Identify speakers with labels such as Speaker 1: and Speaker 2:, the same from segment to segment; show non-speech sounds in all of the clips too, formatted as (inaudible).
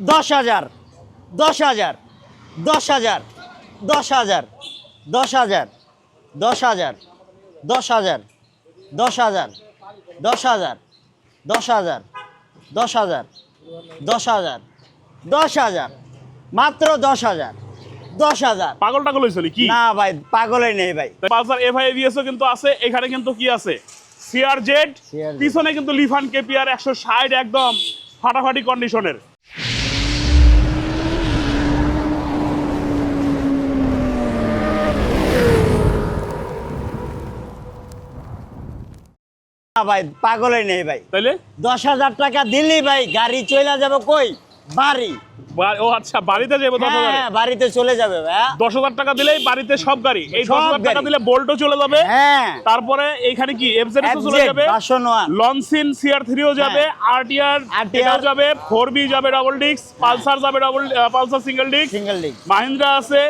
Speaker 1: দশ হাজার দশ হাজার দশ হাজার দশ হাজার দশ হাজার দশ হাজার দশ হাজার দশ হাজার দশ হাজার দশ হাজার দশ হাজার দশ হাজার দশ হাজার মাত্র দশ হাজার দশ হাজার
Speaker 2: পাগল টাগল হয়েছিল কি
Speaker 1: না ভাই পাগলই নেই ভাই
Speaker 2: পালসার এফআই এভিএসও কিন্তু আছে এখানে কিন্তু কি আছে সিআর জেড পিছনে কিন্তু লিফান কেপিআর একশো ষাট একদম ফাটাফাটি কন্ডিশনের
Speaker 1: ভাই পাগলই নেই ভাই।
Speaker 2: তাইলে?
Speaker 1: দশ হাজার টাকা দিলি ভাই গাড়ি চলে যাবে কই? বাড়ি।
Speaker 2: ও আচ্ছা বাড়িতে যাব দশ
Speaker 1: হ্যাঁ বাড়িতে চলে যাবে
Speaker 2: দশ হাজার টাকা দিলেই বাড়িতে সব গাড়ি। এই দশ হাজার টাকা দিলে বোল্টও চলে যাবে।
Speaker 1: হ্যাঁ।
Speaker 2: তারপরে এইখানে কি এফজেডএস চলে
Speaker 1: FZ,
Speaker 2: যাবে? লনসিন সিআর থ্রিও যাবে আরটিআর
Speaker 1: RTR
Speaker 2: এটাও যাবে ফোর বি যাবে ডাবল ডিক্স পালসার যাবে ডাবল পালসার সিঙ্গেল ডিক্স
Speaker 1: সিঙ্গেল লিগ
Speaker 2: মাহিন্দ্রা আছে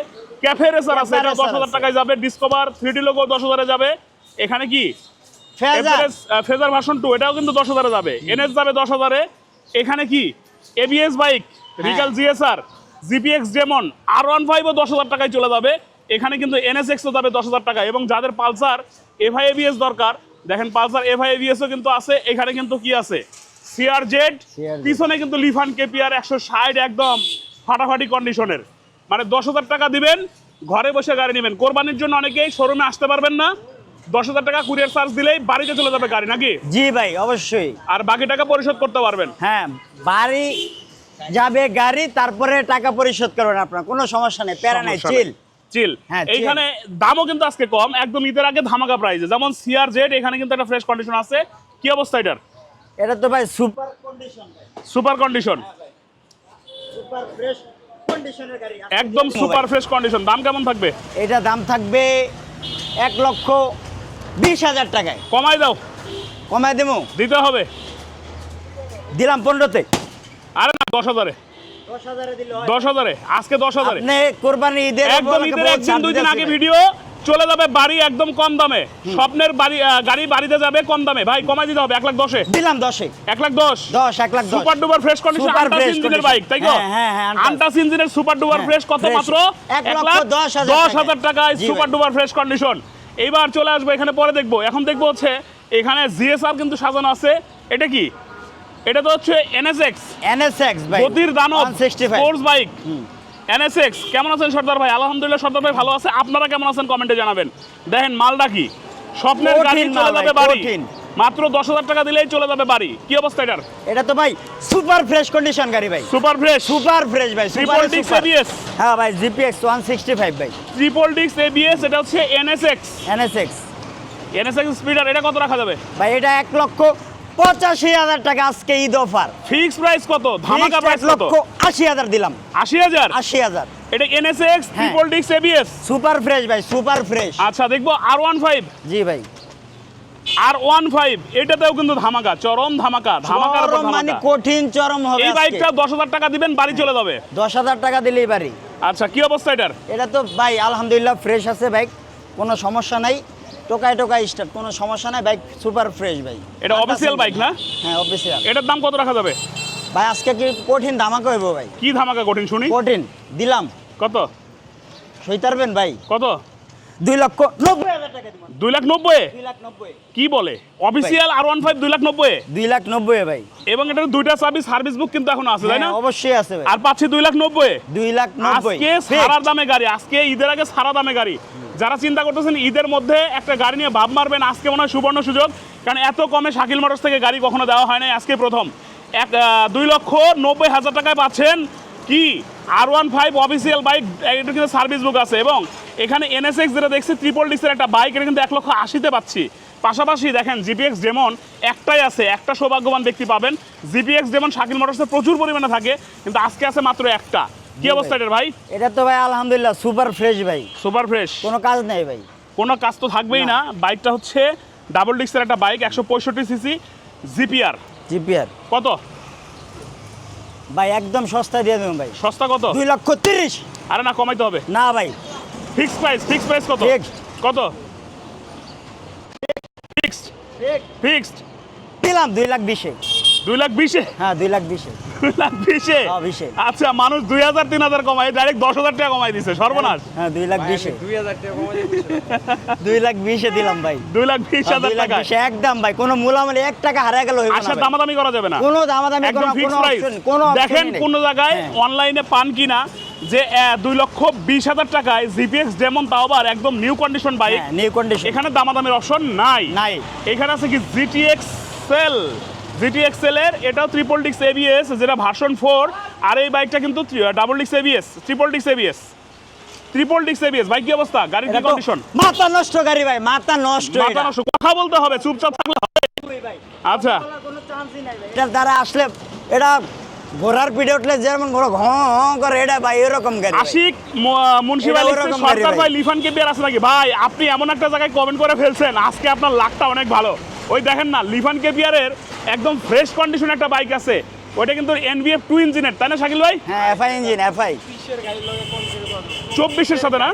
Speaker 2: ক্যাফে রেসার আছে এটা দশ হাজার টাকায় যাবে ডিসকভার থ্রিডি লোগো দশ হাজারে যাবে। এখানে কি
Speaker 1: ফেজার
Speaker 2: ভার্সন টু এটাও কিন্তু দশ হাজারে যাবে। এনএস যাবে দশ হাজারে। এখানে কি? ABS bike. Regal GSR GPX Demon R one ফাইভও দশ হাজার টাকায় চলে যাবে। এখানে কিন্তু এনএস এক্সও যাবে দশ হাজার টাকা এবং যাদের পালসার এফআই এবিএস দরকার দেখেন পালসার এফআই এবিএসও কিন্তু আছে। এখানে কিন্তু কি আছে? সিআর জেড পিছনে কিন্তু লিফান কেপিআর একশো ষাট একদম ফাটাফাটি কন্ডিশনের মানে দশ হাজার টাকা দিবেন ঘরে বসে গাড়ি নেবেন। কোরবানির জন্য অনেকেই শোরুমে আসতে পারবেন না। দশ হাজার টাকা কুরিয়ার চার্জ দিলেই বাড়িতে চলে যাবে গাড়ি নাকি?
Speaker 1: জি ভাই অবশ্যই।
Speaker 2: আর বাকি টাকা পরিশোধ করতে পারবেন?
Speaker 1: হ্যাঁ বাড়ি যাবে গাড়ি তারপরে টাকা পরিশোধ করবেন আপনার কোনো সমস্যা নেই প্যারা নাই চিল
Speaker 2: চিল
Speaker 1: হ্যাঁ,
Speaker 2: এইখানে দামও কিন্তু আজকে কম একদম ঈদের আগে ধামাকা প্রাইজে যেমন সিআর জেড এখানে কিন্তু একটা ফ্রেশ কন্ডিশন আছে। কি অবস্থা এটার?
Speaker 1: এটা তো ভাই super condition
Speaker 2: super condition
Speaker 1: super fresh কন্ডিশনের গাড়ি।
Speaker 2: একদম সুপার ফ্রেশ কন্ডিশন দাম কেমন থাকবে?
Speaker 1: এটা দাম থাকবে এক লক্ষ বিশ হাজার টাকায়।
Speaker 2: কমাই দাও।
Speaker 1: কমায় দেবো?
Speaker 2: দিতে হবে।
Speaker 1: দিলাম পনেরোতে।
Speaker 2: আরে না দশ হাজারে।
Speaker 1: দশ হাজারে
Speaker 2: আজকে দশ হাজারে।
Speaker 1: কোরবানি ঈদের
Speaker 2: একদম ঈদের একদিন দুই দিন আগে ভিডিও চলে যাবে বাড়ি একদম কম দামে। স্বপ্নের বাড়ি গাড়ি বাড়িতে যাবে কম দামে। ভাই কমাই দিতে হবে এক লাখ দশে।
Speaker 1: দিলাম দশে।
Speaker 2: এক লাখ দশ।
Speaker 1: দশ এক lakh
Speaker 2: super duper fresh condition আন্টাস ইঞ্জিনের বাইক তাই তো?
Speaker 1: হ্যাঁ, হ্যাঁ, হ্যাঁ।
Speaker 2: আন্টাস। ইঞ্জিনের সুপার ডুপার
Speaker 1: হ্যাঁ,
Speaker 2: ফ্রেশ কত। মাত্র?
Speaker 1: এক
Speaker 2: লাখ
Speaker 1: দশ হাজার টাকায়।
Speaker 2: সুপার। ডুপার ফ্রেশ কন্ডিশন এইবার চলে আসব এখানে পরে দেখব। এখন দেখব হচ্ছে এখানে জিএসআর কিন্তু সাজানো আছে। এটা কি? এটা তো হচ্ছে এনএসএক্স।
Speaker 1: এনএসএক্স ভাই।
Speaker 2: গতির দানব
Speaker 1: 165
Speaker 2: স্পোর্টস বাইক। এনএসএক্স কেমন আছেন সর্দার ভাই? আলহামদুলিল্লাহ সর্দার ভাই ভালো আছে। আপনারা কেমন আছেন কমেন্টে জানাবেন। দেখেন মালটা কি? স্বপ্নের গাড়ি চলে যাবে বাড়ি। মাত্র দশ হাজার টাকা দিলেই চলে যাবে বাড়ি। কি অবস্থা এটার?
Speaker 1: এটা তো ভাই সুপার ফ্রেশ কন্ডিশন গাড়ি ভাই।
Speaker 2: Super fresh?
Speaker 1: সুপার ফ্রেশ ভাই সুপার
Speaker 2: ট্রিপল ডিক্স এবিএস
Speaker 1: হ্যাঁ ভাই জিপিএক্স ওয়ান সিক্সটি ফাইভ ভাই।
Speaker 2: ট্রিপল ডিক্স এবিএস এটা হচ্ছে এনএসএক্স
Speaker 1: এনএসএক্স
Speaker 2: এনএসএক্স স্পিডার এটা কত রাখা যাবে?
Speaker 1: ভাই এটা এক লক্ষ পঁচাশি হাজার টাকা আজকে ঈদ অফার
Speaker 2: ফিক্স প্রাইস কত? ধামাকা প্রাইস কত?
Speaker 1: লক্ষ আশি হাজার দিলাম।
Speaker 2: আশি হাজার?
Speaker 1: আশি হাজার।
Speaker 2: এটা এনএসএক্স। ট্রিপল ডিক্স এবিএস
Speaker 1: সুপার ফ্রেশ ভাই সুপার ফ্রেশ।
Speaker 2: আচ্ছা দেখব আর ওয়ান ফাইভ
Speaker 1: জি ভাই।
Speaker 2: আর ওয়ান ফাইভ এটাতেও কিন্তু ধামাকা চরম ধামাকা উপর
Speaker 1: মানে কঠিন চরম হবে
Speaker 2: এই বাইকটা দশ হাজার টাকা দিবেন বাড়ি চলে যাবে।
Speaker 1: দশ হাজার টাকা দিলেই বাড়ি।
Speaker 2: আচ্ছা কি অবস্থা এটার?
Speaker 1: এটা তো ভাই আলহামদুলিল্লাহ ফ্রেশ আছে বাইক কোনো সমস্যা নাই। টোকায় টোকায় স্টার্ট কোনো সমস্যা নাই বাইক সুপার ফ্রেশ ভাই।
Speaker 2: এটা অফিসিয়াল বাইক না?
Speaker 1: হ্যাঁ অফিসিয়াল
Speaker 2: এটার দাম কত রাখা যাবে?
Speaker 1: ভাই আজকে কি কঠিন ধামাকা হইব ভাই?
Speaker 2: কি ধামাকা কঠিন শুনি।
Speaker 1: কঠিন দিলাম।
Speaker 2: কত?
Speaker 1: সইতারবেন ভাই।
Speaker 2: কত?
Speaker 1: দুই লক্ষ নব্বই হাজার টাকা দিব।
Speaker 2: দুই লাখ নব্বই?
Speaker 1: দুই লাখ নব্বই।
Speaker 2: কি বলে? অফিসিয়াল আর ওয়ান ফাইভ দুই লাখ নব্বই?
Speaker 1: দুই লাখ নব্বই ভাই।
Speaker 2: এবং এটার দুইটা সার্ভিস সার্ভিস বুক কিন্তু এখন আছে তাই না?
Speaker 1: হ্যাঁ, অবশ্যই আছে
Speaker 2: আর পাচ্ছি দুই লাখ নব্বই।
Speaker 1: দুই লাখ নব্বই।
Speaker 2: আজকে সারা দামে গাড়ি আজকে ঈদের আগে সারা দামে গাড়ি। যারা চিন্তা করতেছেন ঈদের মধ্যে একটা গাড়ি নিয়ে ভাব মারবেন আজকে মনে হয় সুবর্ণ সুযোগ। কারণ এত কমে শাকিল মোটরস থেকে গাড়ি কখনো দেওয়া হয় নাই আজকে প্রথম। এক দুই লক্ষ নব্বই হাজার টাকায় পাচ্ছেন কি? আর ওয়ান ফাইভ অফিসিয়াল বাইক এটা কিন্তু সার্ভিস বুক আছে এবং এখানে এনএসএক্স যেটা দেখছি ট্রিপল ডিক্সের একটা বাইক এটা কিন্তু এক লক্ষ আশিতে পাচ্ছি। পাশাপাশি দেখেন জিপিএক্স যেমন একটাই আছে একটা সৌভাগ্যবান ব্যক্তি পাবেন। জিপিএক্স যেমন শাকিল মোটরসে প্রচুর পরিমাণে থাকে কিন্তু আজকে আছে মাত্র একটা। কি অবস্থা। এটার ভাই?
Speaker 1: এটা তো ভাই আলহামদুলিল্লাহ সুপার ফ্রেশ ভাই।
Speaker 2: সুপার ফ্রেশ
Speaker 1: কোনো কাজ নেই ভাই।
Speaker 2: কোনো কাজ তো থাকবেই না। বাইকটা হচ্ছে ডাবল ডিক্সের একটা বাইক একশো পঁয়ষট্টি সিসি জিপিআর
Speaker 1: জিপিআর
Speaker 2: কত?
Speaker 1: ভাই একদম সস্তা দিয়ে দেবেন ভাই।
Speaker 2: সস্তা কত?
Speaker 1: দুই লক্ষ তিরিশ।
Speaker 2: আরে না কমাইতে হবে।
Speaker 1: না ভাই।
Speaker 2: ফিক্স প্রাইস ফিক্স প্রাইস কত। কত? ফিক্সড ফিক্সড
Speaker 1: দিলাম দুই লাখ বিশে।
Speaker 2: দুই লাখ বিশে?
Speaker 1: হ্যাঁ দুই লাখ বিশে।
Speaker 2: দুই লাখ বিশে?
Speaker 1: হ্যাঁ, বিশে।
Speaker 2: আচ্ছা মানুষ দুই হাজার তিন হাজার কমায় ডাইরেক্ট দশ হাজার টাকা কমাই দিছে সর্বনাশ।
Speaker 1: হ্যাঁ দুই লাখ বিশে।
Speaker 3: দুই হাজার টাকা
Speaker 1: দুই লাখ বিশে দিলাম ভাই।
Speaker 2: দুই লাখ বিশ
Speaker 1: হ্যাঁ,
Speaker 2: হাজার টাকা
Speaker 1: একদম ভাই। কোনো মূলামূলি এক টাকা হারা গেল ভাই।
Speaker 2: দামাদামি করা যাবে না।
Speaker 1: কোনো দামাদামি
Speaker 2: একদম
Speaker 1: কোনো
Speaker 2: ফিক্স
Speaker 1: কোনো
Speaker 2: প্রাইস
Speaker 1: কোনো
Speaker 2: দেখেন কোন জায়গায়
Speaker 1: হ্যাঁ।
Speaker 2: অনলাইনে পান কিনা যে দুই লক্ষ বিশ হাজার টাকায় জিপিএক্স যেমন তাও আবার একদম নিউ কন্ডিশন বাইক
Speaker 1: হ্যাঁ নিউ কন্ডিশন
Speaker 2: এখানে দামাদামির অপশন নাই।
Speaker 1: নাই।
Speaker 2: এখানে আছে কি জিটিএক্স সেল জিটিএক্স এর এটাও ট্রিপল ডিক্স এবিএস যেটা ভার্সন ফোর আর এই বাইকটা কিন্তু ডাবল ডিক্স এবিএস ট্রিপল ডিক্স এবিএস ট্রিপল ডিক্স এবিএস বাইক কি অবস্থা? গাড়ির কি কন্ডিশন
Speaker 1: মাথা নষ্ট গাড়ি ভাই মাথা নষ্ট
Speaker 2: মাথা নষ্ট কথা বলতে হবে চুপচাপ থাকলে হবে। আচ্ছা।
Speaker 1: এটার দ্বারা আসলে এটা ঘোড়ার পিঠে উঠলে যেমন ঘোড়া ঘ করে এটা ভাই এরকম গাড়ি
Speaker 2: আশিক মুন্সি
Speaker 1: এটা
Speaker 2: ভাই সরকার
Speaker 1: ভাই।
Speaker 2: ভাই লিফান কে বিয়ার আছে নাকি? ভাই আপনি এমন একটা জায়গায় কমেন্ট করে ফেলছেন আজকে আপনার লাকটা অনেক ভালো। ওই দেখেন না লিফান কে বিয়ারের একদম ফ্রেশ কন্ডিশন একটা বাইক আছে। ওইটা কিন্তু এনবিএফ টু ইঞ্জিনের তাই না শাকিল ভাই?
Speaker 1: হ্যাঁ এফআই ইঞ্জিন এফআই
Speaker 2: চব্বিশের সাথে না?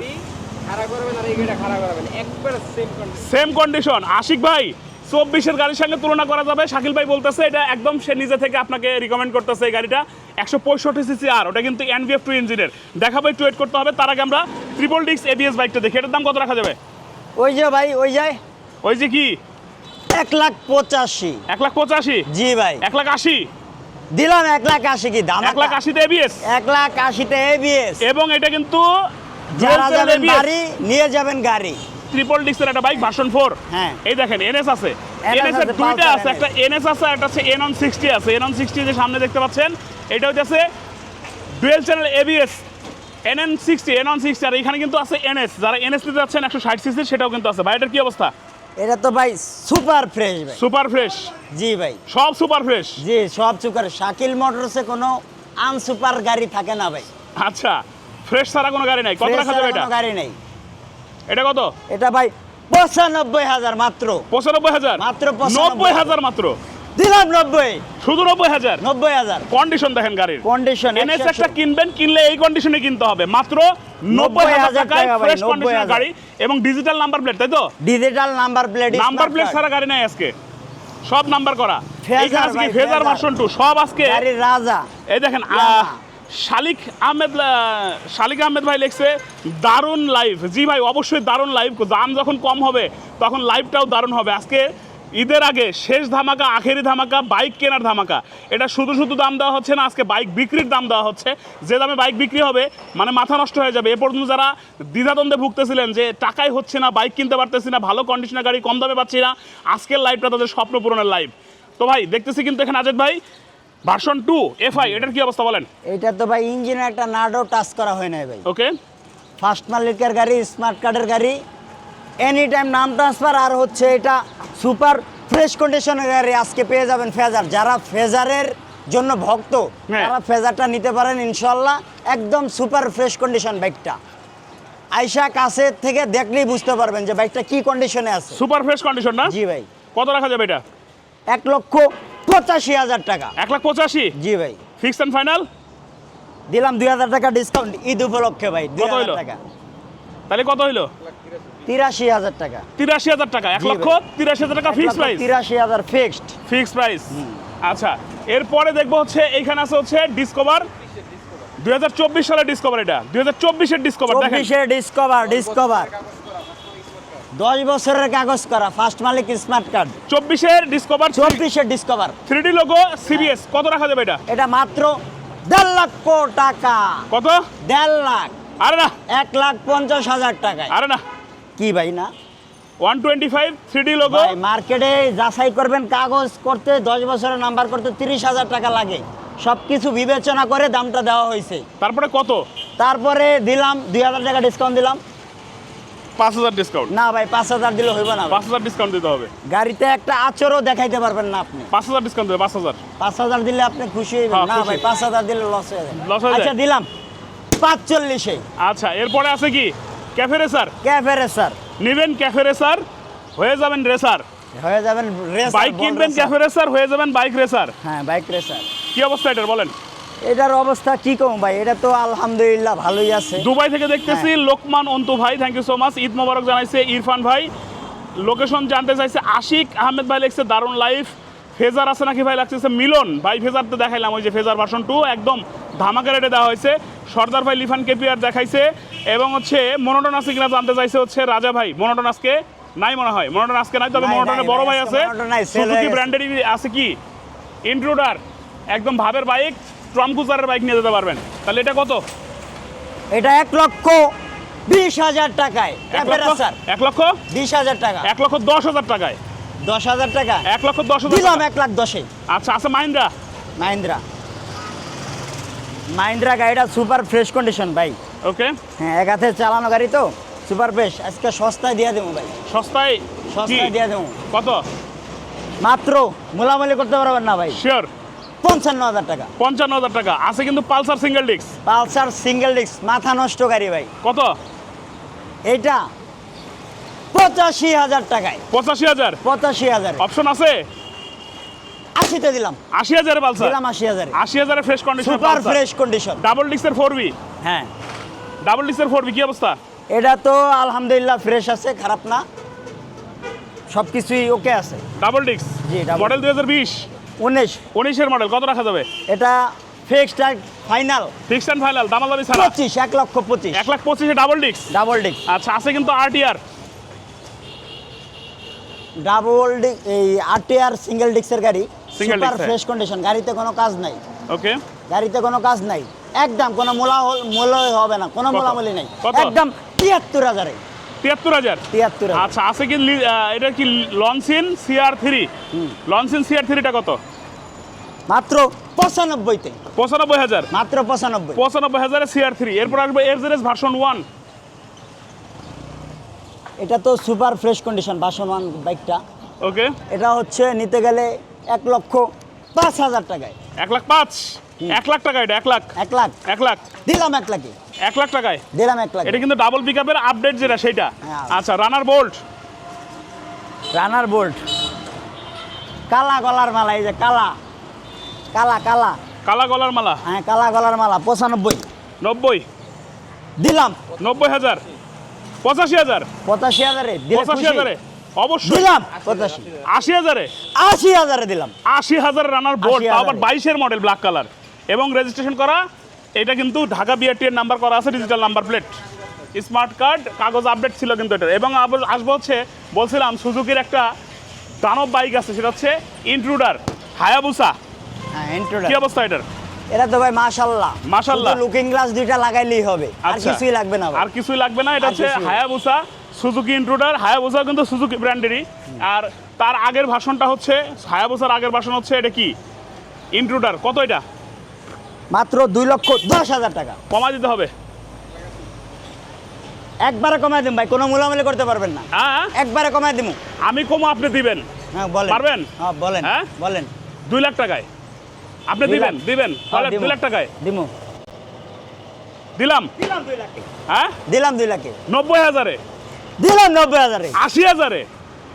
Speaker 3: সেম কন্ডিশন
Speaker 2: আশিক ভাই চব্বিশের গাড়ির সঙ্গে তুলনা করা যাবে। শাকিল ভাই বলতেছে এটা একদম সে নিজে থেকে আপনাকে রিকমেন্ড করতেছে এই গাড়িটা। একশো পঁয়ষট্টি সিসি আর ওটা কিন্তু এনভিএফ টু ইঞ্জিনের দেখাবো একটু ওয়েট করতে হবে। তার আগে আমরা ট্রিপল ডিক্স এবিএস বাইকটা দেখি। এটার দাম কত রাখা যাবে?
Speaker 1: ওই যে ভাই ওই যায়
Speaker 2: ওই যে কি?
Speaker 1: এক লাখ পঁচাশি।
Speaker 2: এক লাখ পঁচাশি?
Speaker 1: জি ভাই।
Speaker 2: এক লাখ আশি?
Speaker 1: দিলাম এক লাখ আশি কি? দাম
Speaker 2: এক লাখ আশিতে এবিএস
Speaker 1: এক লাখ আশিতে এবিএস
Speaker 2: এবং এটা কিন্তু
Speaker 1: যারা যাবেন বাড়ি নিয়ে যাবেন গাড়ি।
Speaker 2: ট্রিপল ডিক্সের একটা বাইক ভার্সন ফোর
Speaker 1: হ্যাঁ।
Speaker 2: এই দেখেন এনএস আছে। এনএস এর দুইটা আছে একটা এনএস আছে একটা আছে এন অন সিক্সটি আছে। এন অন সিক্সটি যে সামনে দেখতে পাচ্ছেন এটা হচ্ছে dual channel ABS N N sixty N one sixty আর এখানে কিন্তু আছে এনএস যারা এনএস নিতে যাচ্ছেন একশো ষাট সিসি সেটাও কিন্তু আছে। ভাই এটার কি অবস্থা?
Speaker 1: এটা তো ভাই সুপার ফ্রেশ ভাই।
Speaker 2: Super fresh?
Speaker 1: জি ভাই।
Speaker 2: সব সুপার ফ্রেশ?
Speaker 1: জি সব সুপার। শাকিল মোটরসে কোনো আনসুপার গাড়ি থাকে না ভাই।
Speaker 2: আচ্ছা ফ্রেশ ছাড়া কোনো গাড়ি নাই। কত রাখা যাবে এটা?
Speaker 1: গাড়ি নাই।
Speaker 2: এটা কত?
Speaker 1: এটা ভাই পঁচানব্বই হাজার মাত্র।
Speaker 2: পঁচানব্বই হাজার?
Speaker 1: মাত্র 95
Speaker 2: নব্বই হাজার মাত্র?
Speaker 1: দিলাম নব্বই।
Speaker 2: শুধু নব্বই হাজার?
Speaker 1: নব্বই হাজার।
Speaker 2: কন্ডিশন দেখেন গাড়ির।
Speaker 1: কন্ডিশন
Speaker 2: এনএস একটা কিনবেন কিনলে এই কন্ডিশনে কিনতে হবে। মাত্র নব্বই হাজার টাকায় ফ্রেশ কন্ডিশনের গাড়ি এবং ডিজিটাল নাম্বার প্লেট তাই তো?
Speaker 1: Digital number plate
Speaker 2: number plate ছাড়া গাড়ি নাই আজকে। সব নাম্বার করা।
Speaker 1: ফেজার
Speaker 2: এইখানে আছে কি
Speaker 1: ভাই,
Speaker 2: ফেজার
Speaker 1: ফেজার।
Speaker 2: ভার্সন টু সব আজকে
Speaker 1: রাজা।
Speaker 2: এই দেখেন শালিক আহমেদ শালিক আহমেদ ভাই লিখছে দারুণ লাইভ জি ভাই অবশ্যই দারুণ লাইভ দাম যখন কম হবে তখন লাইভটাও দারুণ হবে। আজকে ঈদের আগে শেষ ধামাকা আখেরি ধামাকা বাইক কেনার ধামাকা। এটা শুধু শুধু দাম দেওয়া হচ্ছে না আজকে বাইক বিক্রির দাম দেওয়া হচ্ছে। যে দামে বাইক বিক্রি হবে মানে মাথা নষ্ট হয়ে যাবে। এ পর্যন্ত যারা দ্বিধাদ্বন্দ্বে ভুগতেছিলেন যে টাকাই হচ্ছে না বাইক কিনতে পারতেছি না ভালো কন্ডিশনের গাড়ি কম দামে পাচ্ছি না আজকের লাইভটা তাদের স্বপ্ন পূরণের লাইভ তো ভাই দেখতেছি কিন্তু এখানে আজেদ ভাই ভার্সন টু এফআই এটার কি অবস্থা বলেন?
Speaker 1: এটা তো ভাই ইঞ্জিনে একটা নাটও টাচ করা হয় নাই ভাই।
Speaker 2: ওকে
Speaker 1: ফার্স্ট মালিকের গাড়ি স্মার্ট কার্ডের গাড়ি এনি টাইম নাম ট্রান্সফার আর হচ্ছে এটা সুপার ফ্রেশ কন্ডিশনের গাড়ি আজকে পেয়ে যাবেন ফেজার যারা ফেজারের জন্য ভক্ত
Speaker 2: হ্যাঁ।
Speaker 1: তারা ফেজারটা নিতে পারেন ইনশাল্লাহ। একদম সুপার ফ্রেশ কন্ডিশন বাইকটা আইসা কাছে থেকে দেখলেই বুঝতে পারবেন যে বাইকটা কি কন্ডিশনে আছে।
Speaker 2: সুপার ফ্রেশ কন্ডিশন না?
Speaker 1: জি ভাই।
Speaker 2: কত রাখা যাবে এটা?
Speaker 1: এক লক্ষ পঁচাশি হাজার টাকা।
Speaker 2: এক লাখ পঁচাশি?
Speaker 1: জি ভাই।
Speaker 2: ফিক্স অ্যান্ড ফাইনাল
Speaker 1: দিলাম দুই হাজার টাকা ডিসকাউন্ট ঈদ উপলক্ষে ভাই দুই হাজার টাকা।
Speaker 2: তাহলে কত হইল?
Speaker 1: তিরাশি হাজার টাকা।
Speaker 2: তিরাশি হাজার টাকা এক লক্ষ। তিরাশি হাজার টাকা ফিক্স প্রাইস
Speaker 1: তিরাশি হাজার ফিক্সড
Speaker 2: ফিক্স প্রাইস আচ্ছা এরপরে দেখব হচ্ছে এইখানে আছে হচ্ছে ডিসকভার দুই হাজার চব্বিশ সালের ডিসকভার এটা। দুই হাজার চব্বিশের ডিসকভার
Speaker 1: চব্বিশের ডিসকভার ডিসকভার দশ বছরের কাগজ করা ফার্স্ট মালিক স্মার্ট কার্ড
Speaker 2: চব্বিশের ডিসকভার
Speaker 1: চব্বিশের Discover
Speaker 2: three D logo CBS কত রাখা যাবে এটা?
Speaker 1: এটা মাত্র দেড় লক্ষ টাকা।
Speaker 2: কত?
Speaker 1: দেড় লাখ।
Speaker 2: আরে না।
Speaker 1: এক লাখ পঞ্চাশ হাজার টাকা
Speaker 2: আরে না।
Speaker 1: কি ভাই না?
Speaker 2: ওয়ান টোয়েন্টি ফাইভ লোগো
Speaker 1: ভাই মার্কেটে যাচাই করবেন কাগজ করতে দশ বছরের নাম্বার করতে তিরিশ হাজার টাকা লাগে। সব কিছু বিবেচনা করে দামটা দেওয়া হয়েছে।
Speaker 2: তারপরে কত?
Speaker 1: তারপরে দিলাম দুই হাজার টাকা ডিসকাউন্ট দিলাম।
Speaker 2: পাঁচ হাজার ডিসকাউন্ট
Speaker 1: না ভাই পাঁচ হাজার দিলে হইব না ভাই।
Speaker 2: পাঁচ হাজার ডিসকাউন্ট দিতে হবে।
Speaker 1: গাড়িতে একটা আচরও দেখাইতে পারবেন না আপনি।
Speaker 2: পাঁচ হাজার ডিসকাউন্ট দেবে পাঁচ হাজার।
Speaker 1: পাঁচ হাজার দিলে আপনি খুশি হইবেন।
Speaker 2: হ্যাঁ,
Speaker 1: না ভাই পাঁচ হাজার দিলে লস হয়ে যাবে? আচ্ছা দিলাম। পাঁচচল্লিশে।
Speaker 2: আচ্ছা এরপরে আছে কি? Cafe racer?
Speaker 1: Cafe racer.
Speaker 2: নিবেন ক্যাফে রেসার হয়ে যাবেন রেসার।
Speaker 1: হয়ে যাবেন রেসার
Speaker 2: বাইক কিনবেন ক্যাফে রেসার হয়ে যাবেন বাইক রেসার।
Speaker 1: হ্যাঁ বাইক রেসার।
Speaker 2: কি অবস্থা এটার বলেন?
Speaker 1: এটার অবস্থা কি কম ভাই এটা তো আলহামদুলিল্লাহ ভালোই আছে।
Speaker 2: দুবাই থেকে দেখতেছি
Speaker 1: হ্যাঁ।
Speaker 2: লোকমান অন্তু ভাই thank you so much Eid মোবারক জানাইছে ইরফান ভাই। লোকেশন জানতে চাইছে আশিক আহমেদ ভাই লিখছে দারুণ লাইফ ফেজার আছে নাকি ভাই? লাগছে মিলন। ভাই ফেজার তো দেখাইলাম ওই যে ফেজার ভার্সন টু একদম ধামাকা রেটে দেওয়া হয়েছে। সর্দার ভাই লিফান কেপিয়ার দেখাইছে। এবং হচ্ছে মনোটন আছে কিনা জানতে চাইছে হচ্ছে রাজা ভাই। মনোটন আজকে নাই মনে হয়। মনোটন আজকে নাই তবে
Speaker 1: নাই,
Speaker 2: মনোটনের বড় ভাই আছে।
Speaker 1: মনোটন
Speaker 2: সুজুকি
Speaker 1: গেছে।
Speaker 2: ব্র্যান্ডেরই আছে কি? ইন্ট্রুডার একদম ভাবের বাইক ট্রামকুজারের বাইক নিয়ে যেতে পারবেন। তাহলে এটা কত?
Speaker 1: এটা এক লক্ষ বিশ হাজার টাকায়।
Speaker 2: এক লক্ষ?
Speaker 1: বিশ হাজার টাকা।
Speaker 2: এক লক্ষ দশ হাজার টাকায়।
Speaker 1: দশ হাজার টাকা?
Speaker 2: এক লক্ষ দশ হাজার
Speaker 1: দিলাম এক লাখ দশে।
Speaker 2: আচ্ছা আছে মাইন্দ্রা
Speaker 1: মাহিন্দ্রা। মাহিন্দ্রা গাড়িটা সুপার ফ্রেশ কন্ডিশন ভাই।
Speaker 2: ওকে
Speaker 1: হ্যাঁ এক হাতে চালানো গাড়ি তো। সুপার ফ্রেশ আজকে সস্তায় দিয়ে দেবো ভাই।
Speaker 2: সস্তায়?
Speaker 1: সস্তায় দিয়ে দেবো।
Speaker 2: কত?
Speaker 1: মাত্র মোলামুলি করতে পারবেন না ভাই।
Speaker 2: শিওর
Speaker 1: পঞ্চান্ন হাজার টাকা।
Speaker 2: পঞ্চান্ন হাজার টাকা। আছে কিন্তু Pulsar single disc.
Speaker 1: Pulsar single disc মাথা নষ্ট গাড়ি ভাই।
Speaker 2: কত?
Speaker 1: এইটা পঁচাশি হাজার টাকায়।
Speaker 2: পঁচাশি হাজার
Speaker 1: পঁচাশি হাজার
Speaker 2: অপশন আছে?
Speaker 1: আশিতে দিলাম।
Speaker 2: আশি হাজারে পালসার?
Speaker 1: দিলাম আশি হাজারে
Speaker 2: আশি হাজারে fresh condition
Speaker 1: super fresh condition
Speaker 2: double ডিস্কের ফোর বি
Speaker 1: হ্যাঁ।
Speaker 2: ডাবল ডিস্কের ফোর কি অবস্থা?
Speaker 1: এটা তো আলহামদুলিল্লাহ ফ্রেশ আছে খারাপ না। সব কিছুই ওকে আছে।
Speaker 2: ডাবল ডিস্ক
Speaker 1: জি,
Speaker 2: মডেল দুই হাজার বিশ?
Speaker 1: উনিশ।
Speaker 2: উনিশের মডেল কত রাখা যাবে?
Speaker 1: এটা fixed final
Speaker 2: fixed and final দামাদামি ছাড়া?
Speaker 1: পঁচিশ এক লক্ষ পঁচিশ।
Speaker 2: এক লাখ পঁচিশে ডাবল ডিস্ক
Speaker 1: ডাবল ডিক
Speaker 2: আচ্ছা আছে কিন্তু আর আরটিআর
Speaker 1: ডাবল ডিক এই আরটিআর সিঙ্গেল ডিক্সের গাড়ি। সুপার। ফ্রেশ কন্ডিশন গাড়িতে কোনো কাজ নাই।
Speaker 2: ওকে
Speaker 1: গাড়িতে কোনো কাজ নাই। একদম কোনো মোলা মূল্য হবে না কোনো? মোলামুলি নাই? একদম তিয়াত্তর হাজারে।
Speaker 2: তিয়াত্তর হাজার?
Speaker 1: তিয়াত্তর
Speaker 2: আচ্ছা আছে কি এটা কি Loncin CR three Loncin CR থ্রিটা কত?
Speaker 1: মাত্র পঁচানব্বইতে।
Speaker 2: পঁচানব্বই হাজার?
Speaker 1: মাত্র পঁচানব্বই।
Speaker 2: পঁচানব্বই হাজারে সিআর থ্রি এরপর আসবে এফজেরেস ভার্সন ওয়ান
Speaker 1: এটা তো সুপার ফ্রেশ কন্ডিশন বাসমান বাইকটা
Speaker 2: ওকে
Speaker 1: এটা হচ্ছে নিতে গেলে এক লক্ষ পাঁচ হাজার টাকায়।
Speaker 2: এক লাখ পাঁচ। এক লাখ টাকা এটা এক লাখ।
Speaker 1: এক লাখ।
Speaker 2: এক লাখ।
Speaker 1: দিলাম এক লাখে।
Speaker 2: এক লাখ টাকায়?
Speaker 1: দিলাম এক লাখ।
Speaker 2: এটা কিন্তু ডাবল পিক আপের আপডেট যেটা সেটা
Speaker 1: হ্যাঁ।
Speaker 2: আচ্ছা। রানার বোল্ট
Speaker 1: রানার বোল্ট কালা গলার মালা এই যে কালা। কালা কালা।
Speaker 2: কালা গলার মালা?
Speaker 1: হ্যাঁ কালা গলার মালা পঁচানব্বই।
Speaker 2: নব্বই।
Speaker 1: দিলাম।
Speaker 2: নব্বই হাজার। পঁচাশি হাজার।
Speaker 1: পঁচাশি হাজারে।
Speaker 2: পঁচাশি হাজারে। অবশ্যই।
Speaker 1: দিলাম পঁচাশি।
Speaker 2: আশি হাজারে।
Speaker 1: আশি হাজারে দিলাম।
Speaker 2: আশি হাজার রানার
Speaker 1: 80,000
Speaker 2: আবার বাইশের মডেল ব্ল্যাক কালার এবং রেজিস্ট্রেশন করা এটা কিন্তু ঢাকা বিআরটি এর নাম্বার করা আছে digital number plate smart card কাগজ আপডেট ছিল কিন্তু এটা এবং আবার আসব হচ্ছে বলছিলাম সুজুকির একটা দানব বাইক আছে সেটা হচ্ছে ইন্ট্রুডার হায়াবুসা।
Speaker 1: হ্যাঁ ইন্ট্রোডার
Speaker 2: কি অবস্থা এটার?
Speaker 1: এটা তো ভাই মাশাল্লাহ
Speaker 2: মাশাআল্লাহ।
Speaker 1: লুকিং গ্লাস দুইটা লাগাইলেই হবে। আর
Speaker 2: আচ্ছা।
Speaker 1: কিছুই লাগবে না
Speaker 2: আর কিছুই লাগবে না এটা হচ্ছে হায়াবুসা সুজুকি ইন্ট্রুডার হায়াবুসা কিন্তু সুজুকি ব্র্যান্ডেরই আর তার আগের ভাষণটা হচ্ছে হায়াবুসার আগের ভাষণ হচ্ছে এটা কি? ইন্ট্রুডার কত এটা?
Speaker 1: মাত্র দুই লক্ষ দশ হাজার টাকা।
Speaker 2: কমা দিতে হবে।
Speaker 1: একবারে কমাই দিন ভাই কোনো মূলামূলি করতে পারবেন না।
Speaker 2: হ্যাঁ
Speaker 1: একবারে কমাই দিমু।
Speaker 2: আমি কমো আপনি দিবেন।
Speaker 1: হ্যাঁ বলেন।
Speaker 2: পারবেন?
Speaker 1: হ্যাঁ বলেন
Speaker 2: হ্যাঁ?
Speaker 1: বলেন।
Speaker 2: দুই লাখ টাকায়। আপনি দিবেন দিবেন। তাহলে
Speaker 1: হ্যাঁ,
Speaker 2: দুই লাখ টাকায়।
Speaker 1: দিমু।
Speaker 2: দিলাম।
Speaker 1: দিলাম দুই লাখে।
Speaker 2: হ্যাঁ?
Speaker 1: দিলাম দুই লাখে।
Speaker 2: নব্বই হাজারে।
Speaker 1: দিলাম নব্বই হাজারে।
Speaker 2: আশি হাজারে।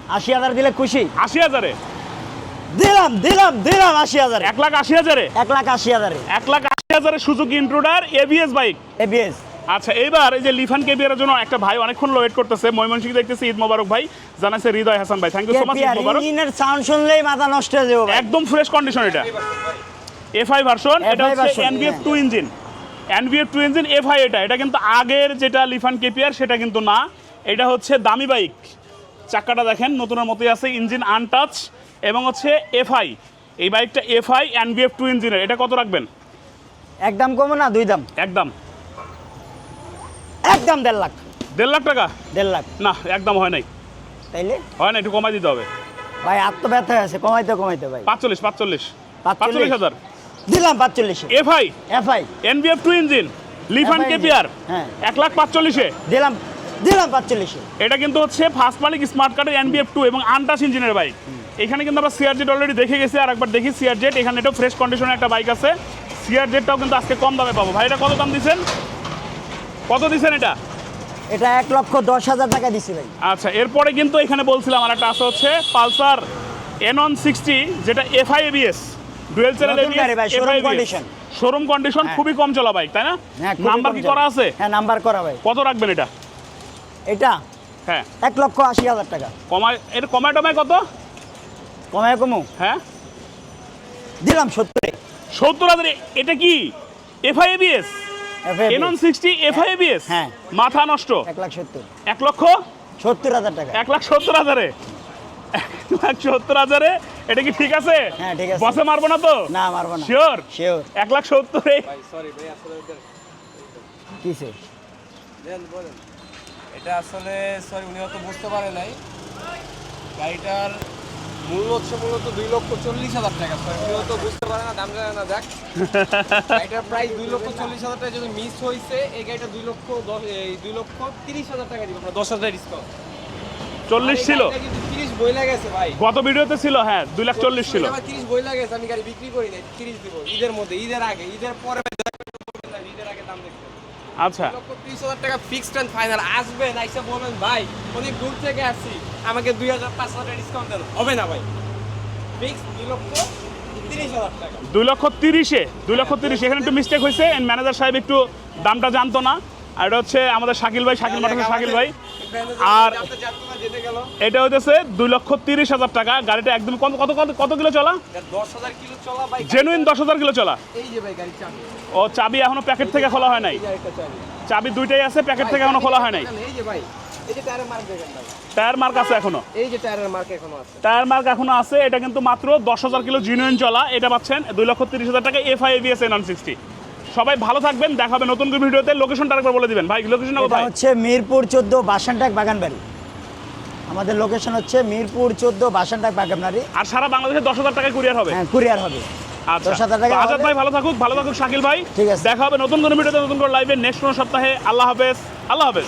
Speaker 1: আশি হাজার দিলে খুশি।
Speaker 2: আশি হাজারে।
Speaker 1: দিলাম দিলাম দিলাম আশি হাজারে।
Speaker 2: এক লাখ আশি হাজারে?
Speaker 1: এক লাখ আশি হাজারে।
Speaker 2: এক লাখ আশি হাজারে সুযোগ ইন্ট্রুডার এবিএস বাইক
Speaker 1: এবিএস
Speaker 2: আচ্ছা এইবার এই যে লিফান কেবিয়ারের জন্য একটা ভাই অনেকক্ষণ ওয়েট করতেছে ময়মনসিংহ দেখতেছি ঈদ মোবারক ভাই জানাইছে হৃদয় হাসান ভাই। Thank you so much Eid মোবারক।
Speaker 1: ইঞ্জিনের সাউন্ড শুনলেই মাথা নষ্ট হয়ে যাবে
Speaker 2: একদম ফ্রেশ কন্ডিশন এটা। এফআই ভার্সন এটা হচ্ছে
Speaker 1: হ্যাঁ।
Speaker 2: Two engine NVF two engine FI এটা। এটা কিন্তু আগের যেটা লিফান কেপিয়ার সেটা কিন্তু না। এটা হচ্ছে দামি বাইক চাকাটা দেখেন নতুনের মতোই আছে ইঞ্জিন আনটাচ এবং হচ্ছে এফআই। এই বাইকটা এফআই এনভিএফ টু ইঞ্জিনের এটা কত রাখবেন?
Speaker 1: একদম কমো না দুই দাম।
Speaker 2: একদম
Speaker 1: একদম দেড় লাখ।
Speaker 2: দেড় লাখ টাকা?
Speaker 1: দেড় লাখ।
Speaker 2: না একদম হয় নাই।
Speaker 1: তাইলে?
Speaker 2: হয় না একটু কমাই দিতে হবে।
Speaker 1: ভাই আত্মব্যথা হয়ে আছে কমাইতে কমাইতে ভাই।
Speaker 2: পাঁচচল্লিশ পাঁচচল্লিশ।
Speaker 1: পাঁচচল্লিশ?
Speaker 2: হাজার।
Speaker 1: দিলাম পাঁচচল্লিশে।
Speaker 2: FI?
Speaker 1: FI.
Speaker 2: NVF two engine Lifan
Speaker 1: FI
Speaker 2: KPR
Speaker 1: হ্যাঁ।
Speaker 2: এক লাখ পাঁচচল্লিশে।
Speaker 1: দিলাম দিলাম পাঁচচল্লিশে।
Speaker 2: এটা কিন্তু হচ্ছে ফার্স্ট মালিক স্মার্ট কার্ডের এন এনবিএফ টু এবং আনটাস ইঞ্জিনের বাইক এখানে কিন্তু আমরা সিআর জেট অলরেডি দেখে গেছি আর একবার দেখি সিআর জেট এখানে এটাও ফ্রেশ কন্ডিশনের একটা বাইক আছে। সিআর জেটটাও কিন্তু আজকে কম দামে পাবো। ভাই এটা কত দাম দিচ্ছেন? কত দিচ্ছেন এটা?
Speaker 1: এটা এক লক্ষ দশ হাজার টাকা দিছি ভাই।
Speaker 2: আচ্ছা এরপরে কিন্তু এখানে বলছিলাম আর একটা আছে হচ্ছে পালসার এন অন সিক্সটি যেটা FI ABS dual channel
Speaker 1: showroom condition।
Speaker 2: Showroom condition
Speaker 1: হ্যাঁ।
Speaker 2: খুবই কম চলা বাইক তাই না?
Speaker 1: হ্যাঁ
Speaker 2: নাম্বার কি করা আছে?
Speaker 1: হ্যাঁ নাম্বার করা ভাই।
Speaker 2: কত রাখবেন এটা?
Speaker 1: এটা
Speaker 2: হ্যাঁ।
Speaker 1: এক লক্ষ আশি হাজার টাকা।
Speaker 2: কমায় এটা কমায় টমায় কত?
Speaker 1: কমায় কমু।
Speaker 2: হ্যাঁ?
Speaker 1: দিলাম সত্তরে।
Speaker 2: সত্তর হাজারে এটা কি? FI ABS
Speaker 1: FABS
Speaker 2: N one sixty FI ABS
Speaker 1: হ্যাঁ।
Speaker 2: মাথা নষ্ট।
Speaker 1: এক লাখ সত্তর।
Speaker 2: এক লক্ষ?
Speaker 1: সত্তর হাজার টাকা।
Speaker 2: এক লাখ সত্তর হাজারে। এক লাখ সত্তর হাজারে? এটা কি ঠিক আছে?
Speaker 1: হ্যাঁ, ঠিক আছে।
Speaker 2: বসে মারবো না তো?
Speaker 1: না মারবো না।
Speaker 2: শিওর
Speaker 1: শিওর
Speaker 2: এক লাখ সত্তরে?
Speaker 3: সরি ভাই আসলে
Speaker 1: কিসে
Speaker 3: এটা আসলে সরি উনি হয়তো বুঝতে পারে নাই। গাড়িটার মূল্য হচ্ছে মূলত দুই লক্ষ চল্লিশ হাজার টাকা। উনি হয়তো বুঝতে পারে না দাম জানে না দেখ (laughs) গাড়িটার প্রাইস দুই লক্ষ চল্লিশ হাজার টাকা যদি মিস হয়েছে এই গাড়িটা দুই লক্ষ দুই লক্ষ তিরিশ হাজার টাকা দিব দশ হাজার ডিসকাউন্ট
Speaker 2: চল্লিশ ছিল?
Speaker 3: তিরিশ বই লাগেছে ভাই।
Speaker 2: গত ভিডিওতে ছিল হ্যাঁ দুই লাখ চল্লিশ ছিল।
Speaker 3: তিরিশ বই লাগেছে আমি গাড়ি বিক্রি করি নাই তিরিশ দিব ঈদের মধ্যে ঈদের আগে ঈদের পরে ঈদের আগে দাম দেখতে
Speaker 2: আচ্ছা।
Speaker 3: ত্রিশ হাজার টাকা ফিক্সড অ্যান্ড ফাইনাল আসবেন আইসা বলবেন ভাই অনেক দূর থেকে আসছি। আমাকে দুই হাজার পাঁচ হাজার ডিসকাউন্ট দেন। হবে না ভাই। ফিক্স দুই লক্ষ
Speaker 2: দুই লক্ষ তিরিশে দুই লক্ষ তিরিশ। এখানে একটু মিস্টেক হয়েছে ম্যানেজার সাহেব একটু দামটা জানতো না। আর এটা হচ্ছে আমাদের শাকিল ভাই শাকিল মাঠের শাকিল ভাই। আর- এটা হইতেছে দুই লক্ষ তিরিশ হাজার টাকা। গাড়িটা একদম কত কত কত কিলো চলা?
Speaker 3: দশ হাজার
Speaker 2: জেনুইন দশ হাজার কিলো চলা।
Speaker 3: এই যে ভাই গাড়ি
Speaker 2: ও চাবি এখনও প্যাকেট থেকে খোলা হয় নাই?
Speaker 3: চাবি
Speaker 2: দুইটাই আছে প্যাকেট থেকে এখনও খোলা হয় নাই?
Speaker 3: এই যে ভাই এই যে টায়ারের মার্ক দেখেন ভাই।
Speaker 2: টায়ার মার্ক আছে এখনও?
Speaker 3: এই যে টায়ারের মার্ক এখনও আছে।
Speaker 2: টায়ার মার্ক এখনও আছে এটা কিন্তু মাত্র দশ হাজার কিলো জিনুইন চলা এটা পাচ্ছেন দুই লক্ষ তিরিশ হাজার টাকা F I ABS N sixty সবাই ভালো থাকবেন দেখা হবে নতুন ভিডিওতে। লোকেশনটা আরেকবার বলে দিবেন। ভাই লোকেশনটা কোথায়?
Speaker 1: হচ্ছে মিরপুর চোদ্দ বাসানটাক বাগানবাড়ি। আমাদের লোকেশন হচ্ছে মিরপুর চোদ্দ বাসানটাক বাগানবাড়ি।
Speaker 2: আর সারা বাংলাদেশে দশ হাজার টাকায় কুরিয়ার হবে?
Speaker 1: হ্যাঁ কুরিয়ার হবে।
Speaker 2: আচ্ছা।
Speaker 1: 10,000 টাকা
Speaker 2: আজাদ ভাই ভালো থাকুক ভালো থাকুক শাকিল ভাই।
Speaker 1: ঠিক আছে।
Speaker 2: দেখা হবে নতুন কোনো ভিডিওতে নতুন করে লাইভে নেক্সট কোনো সপ্তাহে। আল্লাহ হাফেজ আল্লাহ হাফেজ।